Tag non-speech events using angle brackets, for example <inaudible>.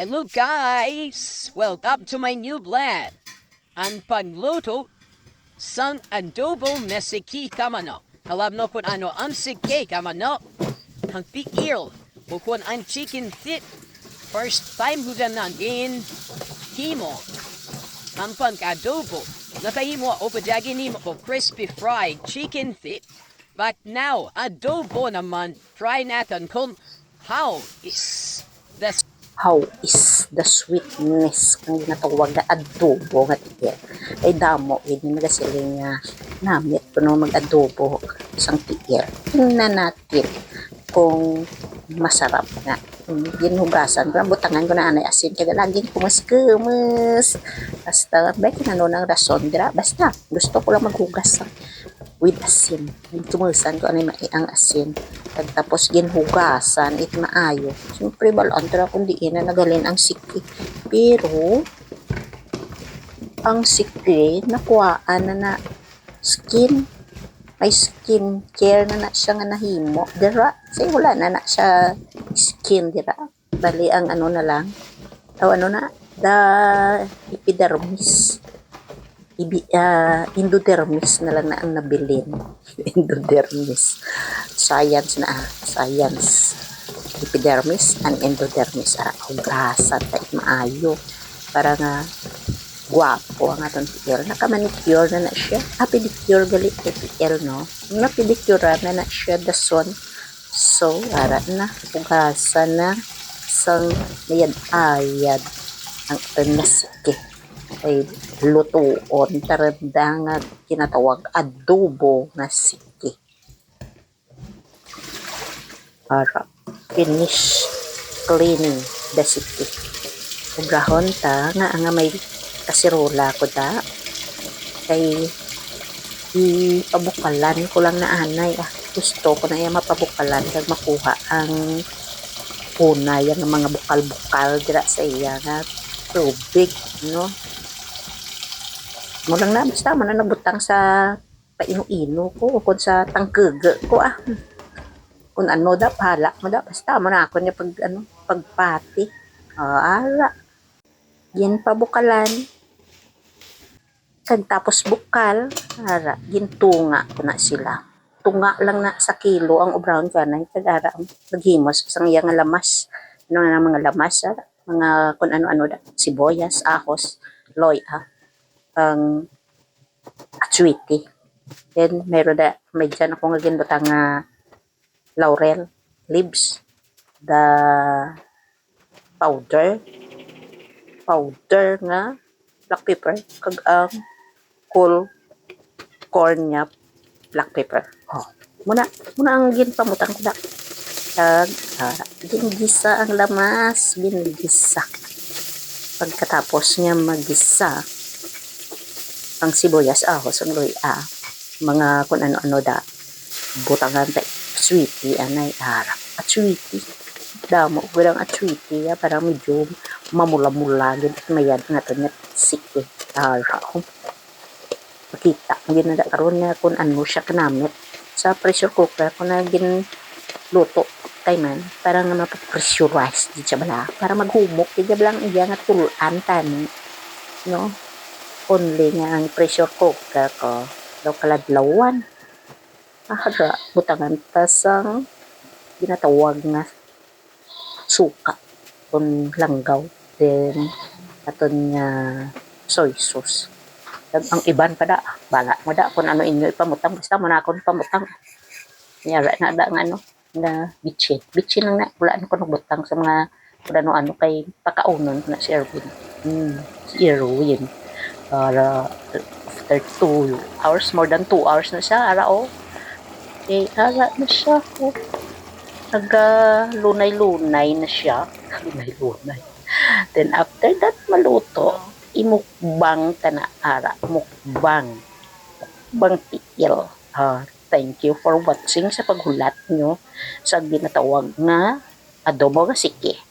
Hello guys! Welcome to my new blend. Ang pagluto sang adobo mesiki kamano. Alam no kung ano ang siki kamano. Ang pikil. O kung ang chicken fit. First time ko na in himo. Ang pang-adobo. Nakahimo o padagi nimo ko crispy fried chicken fit. But now, adobo naman. Try natin kung how is the how is the sweetness kang ginatawag na adobo nga tiil. Ay damo, yun yung nagasiling nga namit ko mag-adobo sang tiil. Tingnan natin kung masarap nga. Hmm, Ginugasan ko, butangan ko na anay asin, kaya laging kumas-kumas. Basta, bakit ano ng rason, dira, basta, gusto ko lang maghugas with asin. Tumusan ko mai ang asin. Tapos ginhugasan, it maayo. Siyempre, balaan tara kung di na nagalin ang siki. Pero, ang siki, nakuhaan na na skin. May skin care na na siya nga nahimo. Dira, say wala na na siya skin, dira. Bali, ang ano na lang. O ano na, the epidermis ibi, ah, endodermis na lang na ang nabilin. <laughs> endodermis. Science na, ah, science. Epidermis and endodermis. Ah, hugasan tayo maayo. Para nga, guwapo ang atong tiil. Nakamanicure na na siya. Ah, pedicure gali tiil, no? Napedicure na na siya dason. So, ara na, hugasan na sang nayad-ayad ang atong nasike ay lutuon taranda nga kinatawag adobo nga siki. Para finish cleaning the siki. Ubrahon ta nga nga may kasirola ko ta kay ipabukalan ko lang na anay. Ah gusto ko na yung mapabukalan kag makuha ang una yan ang mga bukal-bukal dira sa iya nga tubig no mo lang na basta mo na nabutang sa paino-ino ko o kung sa tangkege ko ah. Kung ano da pala mo da basta mo na ako niya pag ano pagpati. Ah, ara yan pabukalan. Kag tapos bukal. Ara gintunga ko na sila. Tunga lang na sa kilo ang obrahon kanay kag ara naghimos sang iya nga lamas. Ano nga mga lamas ara mga kung ano-ano da sibuyas ahos loy ah ang atswiti. Then, meron na, may dyan ako nga ginbutang nga laurel leaves. The powder. Powder nga black pepper. Kag ang cool corn niya black pepper. Oh. Muna, muna ang ginpamutang ko da. Kag, uh, ginigisa ang lamas. Ginigisa. Pagkatapos niya magisa, ang sibuyas ahos ang luy ah mga kung ano-ano da. Butangan ta sweetie anay harap. At sweetie damo gudang at sweetie ya para medyo mamula-mula gid at mayad nga to net sike harap makita gid na da karon nga kung ano siya kanamit sa pressure cooker ko na gin luto kay man para nga mapapressurize di siya bala. Para maghumok di siya bala iya nga tulan tani no only nga ang pressure cooker ko daw kaladlawan ahaga butangan tasang ginatawag nga suka kung langgaw then aton nga soy sauce. Kag ang iban pa da bala mo da kung ano inyo ipamutang basta mo na akong pamutang nyara na da nga ano na bitchin. Bitchin lang na wala ano ko nagbutang sa mga kung ano ano kay pakaunon na si Erwin. Hmm, si Erwin para after two hours, more than two hours na siya, ara o. Eh, ara na siya o. Naga lunay-lunay na siya. <laughs> Lunay-lunay. Then after that, maluto, imukbang ka ara. Mukbang. Mukbang tiil. Ah, thank you for watching sa paghulat nyo sa ginatawag nga adobo nga.